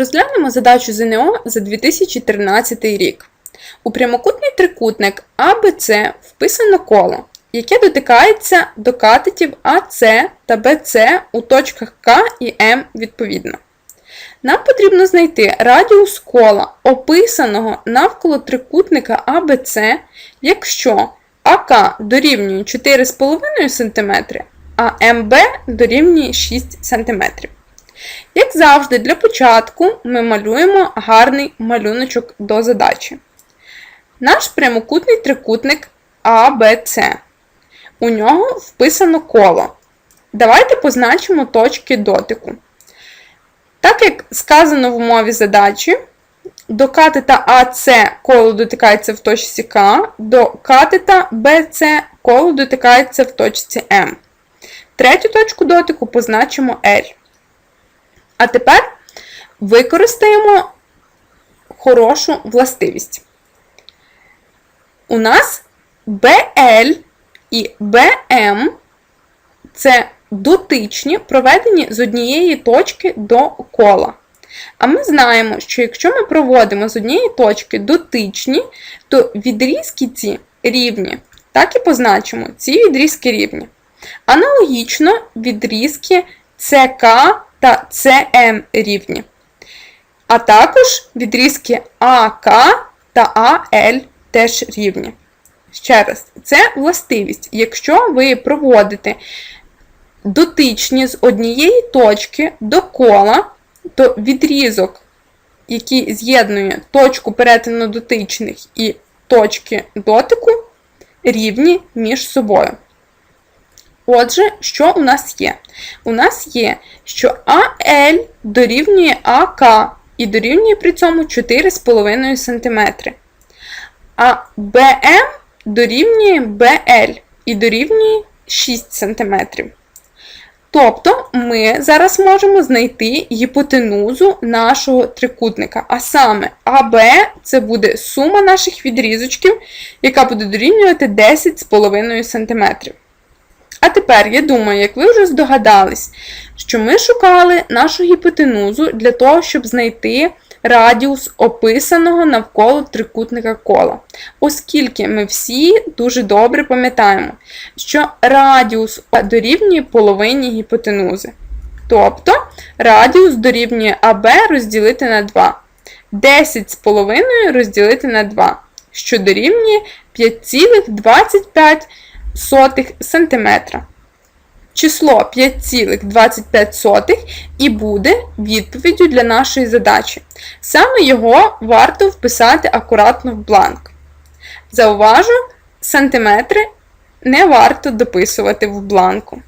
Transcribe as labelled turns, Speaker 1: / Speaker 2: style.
Speaker 1: Розглянемо задачу ЗНО за 2013 рік. У прямокутний трикутник АБЦ вписано коло, яке дотикається до катетів АС та БЦ у точках К і М відповідно. Нам потрібно знайти радіус кола, описаного навколо трикутника АБЦ, якщо АК дорівнює 4,5 см, а МБ дорівнює 6 см. Як завжди, для початку ми малюємо гарний малюночок до задачі. Наш прямокутний трикутник АБЦ. У нього вписано коло. Давайте позначимо точки дотику. Так як сказано в умові задачі, до катета АС коло дотикається в точці К, до катета БЦ коло дотикається в точці М. Третю точку дотику позначимо L. А тепер використаємо хорошу властивість. У нас BL і BM це дотичні, проведені з однієї точки до кола. А ми знаємо, що якщо ми проводимо з однієї точки дотичні, то відрізки ці рівні. Так і позначимо, ці відрізки рівні. Аналогічно відрізки ЦК та ЦМ рівні. А також відрізки АК та АЛ теж рівні. Ще раз, це властивість. Якщо ви проводите дотичні з однієї точки до кола, то відрізок, який з'єднує точку перетину дотичних і точки дотику, рівні між собою. Отже, що у нас є? У нас є, що АЛ дорівнює АК і дорівнює при цьому 4,5 см. А БМ дорівнює БЛ і дорівнює 6 см. Тобто ми зараз можемо знайти гіпотенузу нашого трикутника. А саме АБ це буде сума наших відрізочків, яка буде дорівнювати 10,5 см. Тепер, я думаю, як ви вже здогадались, що ми шукали нашу гіпотенузу для того, щоб знайти радіус описаного навколо трикутника кола. Оскільки ми всі дуже добре пам'ятаємо, що радіус дорівнює половині гіпотенузи. Тобто радіус дорівнює АБ розділити на 2. 10,5 розділити на 2, що дорівнює 5,25 см. Число 5,25 і буде відповіддю для нашої задачі. Саме його варто вписати акуратно в бланк. Зауважу, сантиметри не варто дописувати в бланку.